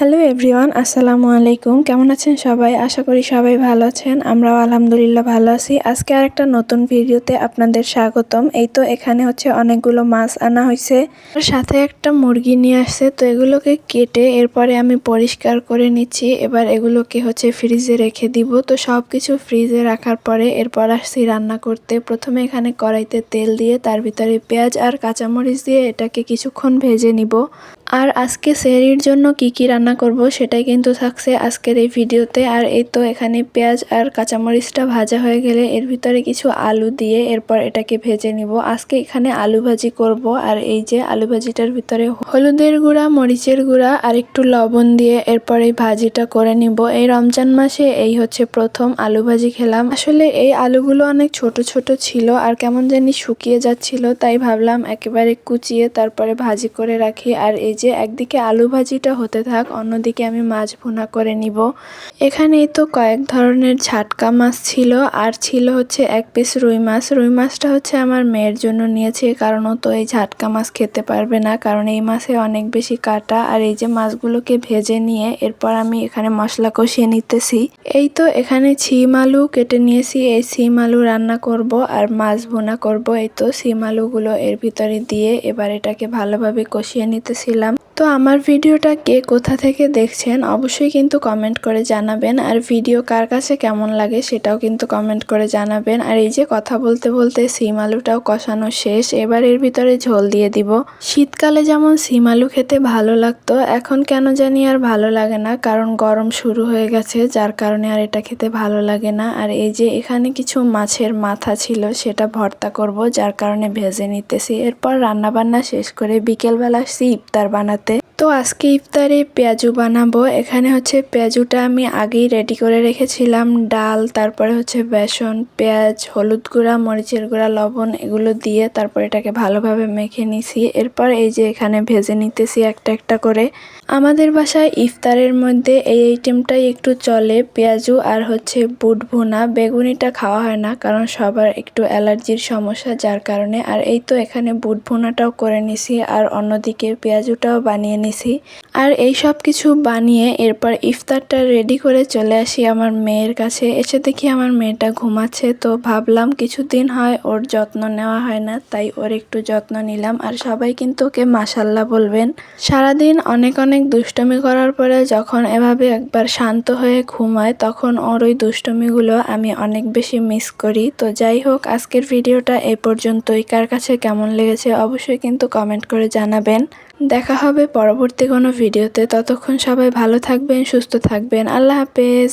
Hello everyone আসসালামু আলাইকুম কেমন আছেন সবাই? আশা করি সবাই ভালো আছেন। আমরাও আলহামদুলিল্লাহ ভালো আছি। আজকে আর একটা নতুন ভিডিওতে আপনাদের স্বাগতম। এই তো এখানে হচ্ছে অনেকগুলো মাছ আনা হয়েছে সাথে একটা মুরগি নিয়ে আসছে। তো এগুলোকে কেটে এরপরে আমি পরিষ্কার করে নিচ্ছি। এবার এগুলোকে হচ্ছে ফ্রিজে রেখে দিব। তো সব কিছু ফ্রিজে রাখার পরে এরপর আসছি রান্না করতে। প্রথমে এখানে কড়াইতে তেল দিয়ে, তার ভিতরে পেঁয়াজ আর কাঁচামরিচ দিয়ে এটাকে কিছুক্ষণ ভেজে নিব। আর আজকে সেহরির জন্য কি কি রান্না করব সেটাই কিন্তু থাকছে আজকের এই ভিডিওতে। আর এই তো এখানে পেঁয়াজ আর কাঁচামরিচটা ভাজা হয়ে গেলে এর ভিতরে কিছু আলু দিয়ে এরপর এটাকে ভেজে নিব। আজকে এখানে আলু ভাজি করব। আর এই যে আলু ভাজিটার ভিতরে হলুদের গুঁড়া, মরিচের গুঁড়া আর একটু লবণ দিয়ে এরপর এই ভাজিটা করে নিব। এই রমজান মাসে এই হচ্ছে প্রথম আলু ভাজি খেলাম। আসলে এই আলুগুলো অনেক ছোট ছোট ছিল আর কেমন জানি শুকিয়ে যাচ্ছিল, তাই ভাবলাম একেবারে কুচিয়ে তারপরে ভাজি করে রাখি। আর এই যে একদিকে আলু ভাজিটা হতে থাক, অন্যদিকে আমি মাছ ভুনা করে নিব। এখানেই তো কয়েক ধরনের ঝাটকা মাছ ছিল, আর ছিল হচ্ছে এক পিস রুই মাছ। রুই মাছটা হচ্ছে আমার মেয়ের জন্য নিয়েছি কারণ ও তো এই ঝাটকা মাছ খেতে পারবে না, কারণ এই মাছে অনেক বেশি কাটা। আর এই যে মাছগুলোকে ভেজে নিয়ে এরপর আমি এখানে মশলা কষিয়ে নিতেছি। এই তো এখানে ছিম আলু কেটে নিয়েছি, এই সিম আলু রান্না করব আর মাছ ভুনা করব। এই তো সিম আলুগুলো এর ভিতরে দিয়ে এবার এটাকে ভালোভাবে কষিয়ে নিতেছিলাম। করলাম তো আমার ভিডিওটা কে কোথা থেকে দেখছেন অবশ্যই কিন্তু কমেন্ট করে জানাবেন। আর ভিডিও কার কাছে কেমন লাগে সেটাও কিন্তু কমেন্ট করে জানাবেন। আর এই যে কথা বলতে বলতে সিম আলুটাও কষানো শেষ, এবার এর ভিতরে ঝোল দিয়ে দিব। শীতকালে যেমন সিম আলু খেতে ভালো লাগতো, এখন কেন জানি আর ভালো লাগে না, কারণ গরম শুরু হয়ে গেছে, যার কারণে আর এটা খেতে ভালো লাগে না। আর এই যে এখানে কিছু মাছের মাথা ছিল, সেটা ভর্তা করব, যার কারণে ভেজে নিতেছি। এরপর রান্না বান্না শেষ করে বিকেলবেলা আসছি ইফতার বানাতে তো আজকে ইফতারে পেঁয়াজু বানাবো। এখানে হচ্ছে পেঁয়াজুটা আমি আগেই রেডি করে রেখেছিলাম। ডাল, তারপরে হচ্ছে বেসন, পেঁয়াজ, হলুদ গুঁড়া, মরিচের গুঁড়া, লবণ এগুলো দিয়ে তারপর এটাকে ভালোভাবে মেখে নিছি। এরপর এই যে এখানে ভেজে নিতেছি একটা একটা করে। আমাদের বাসায় ইফতারের মধ্যে এই আইটেমটাই একটু চলে, পেঁয়াজু আর হচ্ছে বুট ভুনা। বেগুনিটা খাওয়া হয় না, কারণ সবার একটু অ্যালার্জির সমস্যা যার কারণে। আর এই তো এখানে বুট ভুনাটাও করে নিছি, আর অন্যদিকে পেঁয়াজুটাও বানিয়ে নিছি আর এই সব কিছু বানিয়ে এরপর ইফতারটা রেডি করে চলে আসি আমার মেয়ের কাছে। এসে দেখি আমার মেয়েটা ঘুমাচ্ছে, তো ভাবলাম কিছুদিন হয় ওর যত্ন নেওয়া হয় না, তাই ওর একটু যত্ন নিলাম। আর সবাই কিন্তু ওকে মাসাল্লাহ বলবেন। সারাদিন অনেক অনেক দুষ্টমি করার পরে যখন এভাবে একবার শান্ত হয়ে ঘুমায়, তখন ওর ওই দুষ্টমিগুলো আমি অনেক বেশি মিস করি। তো যাই হোক, আজকের ভিডিওটা এ পর্যন্তই। কার কাছে কেমন লেগেছে অবশ্যই কিন্তু কমেন্ট করে জানাবেন। দেখা হবে পরবর্তী কোনো ভিডিওতে। ততক্ষণ সবাই ভালো থাকবেন সুস্থ থাকবেন। আল্লাহ হাফেজ।